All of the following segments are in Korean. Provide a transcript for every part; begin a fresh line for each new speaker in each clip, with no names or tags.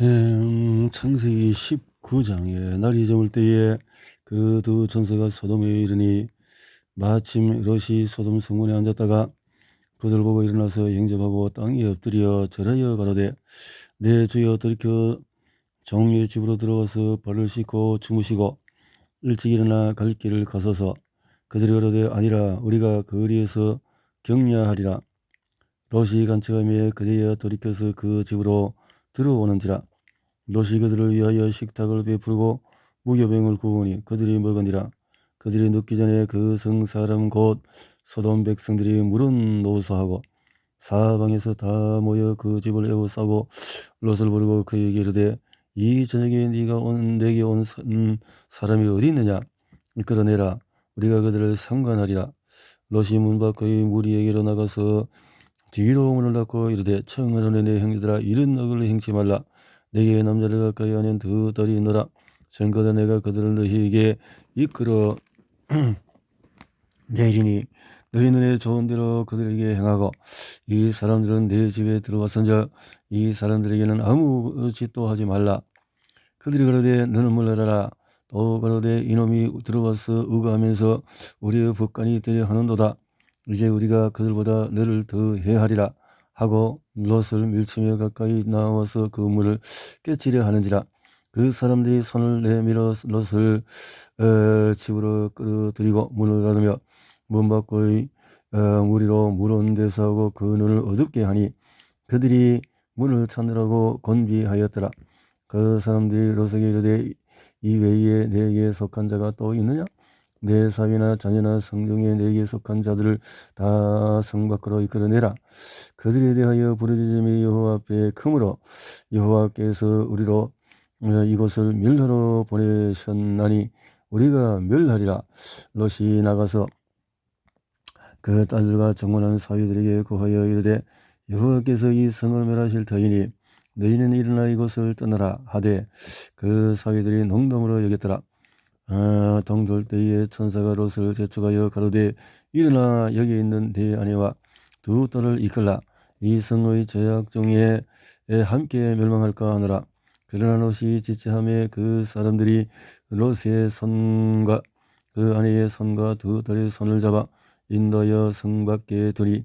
음, 창세기 19장에 날이 저물 때에 그두 전사가 소돔에 이르니 마침 롯이 소돔 성문에 앉았다가 그들 보고 일어나서 영접하고 땅에 엎드려 절하여 가로되 내 주여 돌이켜 종의 집으로 들어가서 발을 씻고 주무시고 일찍 일어나 갈 길을 가소서. 그들이 가로되 아니라 우리가 거리에서 격려하리라. 롯이 간척하며 그제야 돌이켜서 그 집으로 들어오는지라 롯이 그들을 위하여 식탁을 베풀고 무교병을 구우니 그들이 먹으니라. 그들이 눕기 전에 그 성 사람 곧 소돔 백성들이 물은 노소하고 사방에서 다 모여 그 집을 에워싸고 롯을 부르고 그에게 이르되 이 저녁에 네가 온 내게 온 사람이 어디 있느냐? 이끌어내라. 우리가 그들을 상관하리라. 롯이 문 밖의 무리에게로 나가서 뒤로 문을 닫고 이르되 청하노니 내 형제들아 이런 악을 행치 말라. 내게 남자를 가까이 하는 두 딸이 있노라. 전거다 내가 그들을 너희에게 이끌어 내리니 너희 눈에 좋은 대로 그들에게 행하고 이 사람들은 내 집에 들어왔은즉 이 사람들에게는 아무 짓도 하지 말라. 그들이 그러되 너는 물러라라. 또 그러되 이놈이 들어와서 의거하면서 우리의 법관이 되려 하는도다 이제 우리가 그들보다 너를 더 해하리라 하고 롯을 밀치며 가까이 나와서 그 문을 깨치려 하는지라. 그 사람들이 손을 내밀어 롯을 어, 집으로 끌어들이고 문을 닫으며 문 밖의 어, 무리로 물은 데서 하고 그 눈을 어둡게 하니 그들이 문을 찾느라고 건비하였더라. 그 사람들이 롯에게 이르되 이 외에 내게 속한 자가 또 있느냐 내 사위나 자녀나 성중에 내게 속한 자들을 다 성 밖으로 이끌어내라. 그들에 대하여 부르짖음이 여호와 앞에 크므로 여호와께서 우리로 어, 이곳을 멸하러 보내셨나니 우리가 멸하리라. 롯이 나가서 그 딸들과 정원한 사위들에게 구하여 이르되 여호와께서 이 성을 멸하실 터이니 너희는 일어나 이곳을 떠나라 하되 그 사위들이 농담으로 여겼더라. 아, 동돌 때에 천사가 롯을 재촉하여 가로되 일어나 여기 있는 네 아내와 두 딸을 이끌라. 이 성의 죄악 중에 함께 멸망할까 하느라. 그러나 롯이 지체함에 그 사람들이 롯의 손과 그 아내의 손과 두 딸의 손을 잡아 인도하여 성 밖에 두니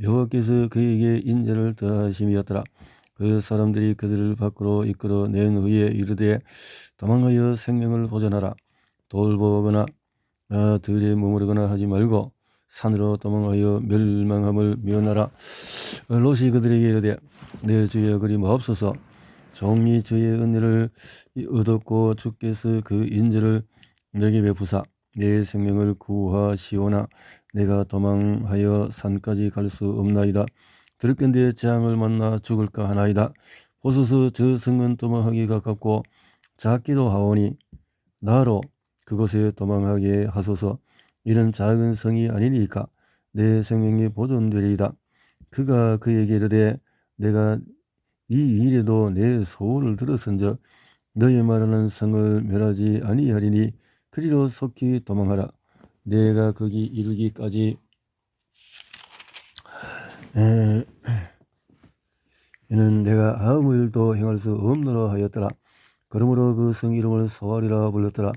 여호와께서 그에게 인자를 더하심이었더라. 그 사람들이 그들을 밖으로 이끌어 낸 후에 이르되 도망하여 생명을 보존하라 돌보거나 아, 들에 머무르거나 하지 말고 산으로 도망하여 멸망함을 면하라. 롯이 그들에게 이르되 내 주여 그리 마옵소서 종이 주의 은혜를 얻었고 주께서 그 인재를 내게 베푸사 내 생명을 구하시오나 내가 도망하여 산까지 갈 수 없나이다. 들건대 재앙을 만나 죽을까 하나이다. 보소서 저 성은 도망하기 가깝고 작기도 하오니 나로 그곳에 도망하게 하소서 이런 작은 성이 아니니까 내 생명이 보존되리이다. 그가 그에게 이르되 내가 이 일에도 내 소원을 들었은즉 너희 말하는 성을 멸하지 아니하리니 그리로 속히 도망하라. 내가 거기 이르기까지 에, 이는 내가 아무 일도 행할 수 없노라 하였더라. 그러므로 그 성 이름을 소알이라 불렀더라.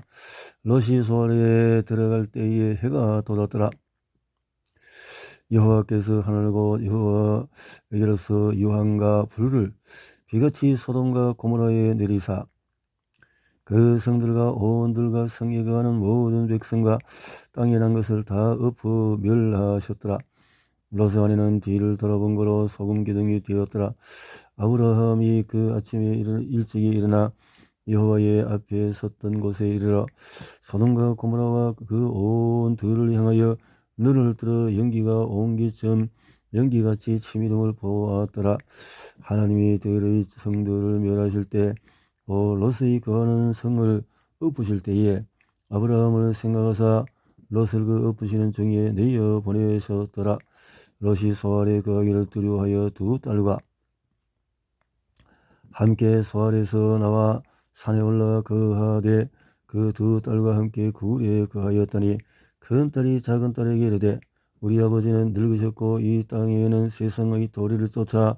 롯이 소알에 들어갈 때에 해가 돋았더라. 여호와께서 하늘고 여호와에게로서 유황과 불을 비같이 소돔과 고모라에 내리사 그 성들과 온들과 성에 거하는 모든 백성과 땅에 난 것을 다 엎어 멸하셨더라. 롯의 아내는 뒤를 돌아본 거로 소금 기둥이 되었더라. 아브라함이 그 아침에 일찍이 일어나 여호와의 앞에 섰던 곳에 이르러 소돔과 고모라와 그 온 들을 향하여 눈을 들어 연기가 옹기쯤 연기같이 치미름을 보았더라. 하나님이 들의 성들을 멸하실 때, 오 롯의 거하는 성을 엎으실 때에 아브라함을 생각하사 롯을 그 엎으시는 중에 내어 보내셨더라. 롯이 소알에 거하기를 두려워하여 두 딸과 함께 소알에서 나와 산에 올라 거하되 그 두 딸과 함께 굴에 거하였더니 큰 딸이 작은 딸에게 이르되 우리 아버지는 늙으셨고 이 땅에는 세상의 도리를 쫓아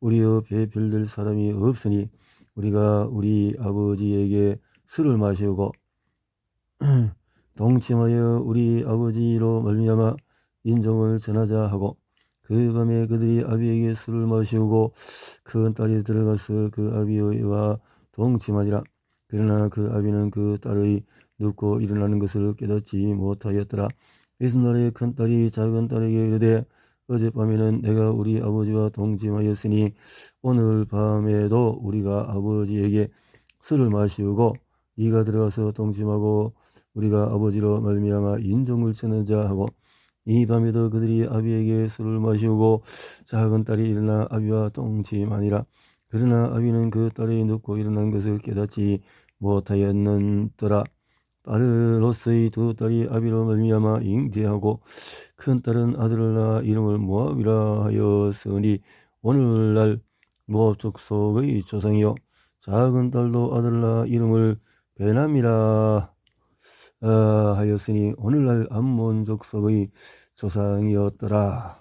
우리의 배별될 사람이 없으니 우리가 우리 아버지에게 술을 마시고 동침하여 우리 아버지로 말미암아 인정을 전하자 하고 그 밤에 그들이 아비에게 술을 마시고 큰 딸이 들어가서 그 아비와 동침하니라 그러나 그 아비는 그 딸의 눕고 일어나는 것을 깨닫지 못하였더라. 이튿날에 큰 딸이 작은 딸에게 이르되 어젯밤에는 내가 우리 아버지와 동침하였으니 오늘 밤에도 우리가 아버지에게 술을 마시고 네가 들어가서 동침하고 우리가 아버지로 말미암아 인종을 전하자 하고 이 밤에도 그들이 아비에게 술을 마시고 작은 딸이 일어나 아비와 동침하니라 그러나 아비는 그 딸이 눕고 일어난 것을 깨닫지 못하였는더라 딸로서의 두 딸이 아비로 말미암아 잉태하고 큰 딸은 아들을 낳아 이름을 모압이라 하였으니 오늘날 모압 족속의 조상이요 작은 딸도 아들을 낳아 이름을 베남이라 아, 하였으니 오늘날 암몬 족속의 조상이었더라.